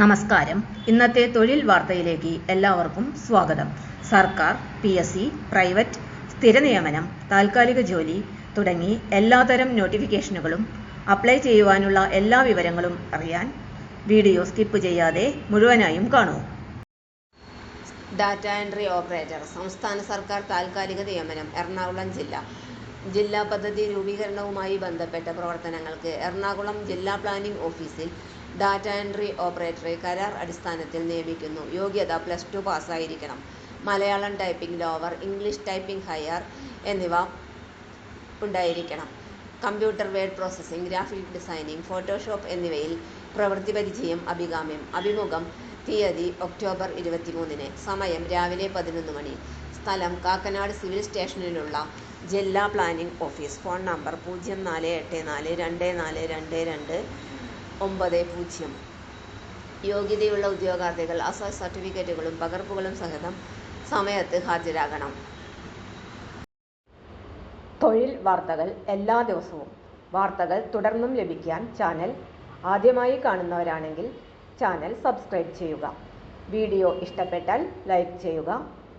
നമസ്കാരം. ഇന്നത്തെ തൊഴിൽ വാർത്തയിലേക്ക് എല്ലാവർക്കും സ്വാഗതം. സർക്കാർ പി എസ് സി പ്രൈവറ്റ് സ്ഥിര നിയമനം താൽക്കാലിക ജോലി തുടങ്ങി എല്ലാതരം നോട്ടിഫിക്കേഷനുകളും അപ്ലൈ ചെയ്യുവാനുള്ള എല്ലാ വിവരങ്ങളും അറിയാൻ വീഡിയോ സ്കിപ്പ് ചെയ്യാതെ മുഴുവനായും കാണൂ. ഡാറ്റ എൻട്രി ഓപ്പറേറ്റർ സംസ്ഥാന സർക്കാർ താൽക്കാലിക നിയമനം എറണാകുളം ജില്ല. ജില്ലാ പദ്ധതി രൂപീകരണവുമായി ബന്ധപ്പെട്ട പ്രവർത്തനങ്ങൾക്ക് എറണാകുളം ജില്ലാ പ്ലാനിംഗ് ഓഫീസിൽ ഡാറ്റ എൻട്രി ഓപ്പറേറ്ററെ കരാർ അടിസ്ഥാനത്തിൽ നിയമിക്കുന്നു. യോഗ്യത plus two പാസ്സായിരിക്കണം. Malayalam typing lower English typing higher എന്നിവ ഉണ്ടായിരിക്കണം. Computer word processing graphic designing Photoshop എന്നിവയിൽ പ്രവൃത്തി പരിചയം അഭികാമ്യം അഭിമുഖം തീയതി ഒക്ടോബർ ഇരുപത്തിമൂന്നിന്. സമയം രാവിലെ പതിനൊന്ന് മണി. സ്ഥലം കാക്കനാട് സിവിൽ സ്റ്റേഷനിലുള്ള ജില്ലാ പ്ലാനിംഗ് ഓഫീസ്. ഫോൺ നമ്പർ പൂജ്യം നാല് എട്ട് നാല് രണ്ട് നാല് രണ്ട് രണ്ട് ഒമ്പത് പൂജ്യം. യോഗ്യതയുള്ള ഉദ്യോഗാർത്ഥികൾ അസൽ സർട്ടിഫിക്കറ്റുകളും പകർപ്പുകളും സഹിതം സമയത്ത് ഹാജരാകണം. തൊഴിൽ വാർത്തകൾ എല്ലാ ദിവസവും. വാർത്തകൾ തുടർന്നും ലഭിക്കാൻ ചാനൽ ആദ്യമായി കാണുന്നവരാണെങ്കിൽ ചാനൽ സബ്സ്ക്രൈബ് ചെയ്യുക. വീഡിയോ ഇഷ്ടപ്പെട്ടാൽ ലൈക്ക് ചെയ്യുക.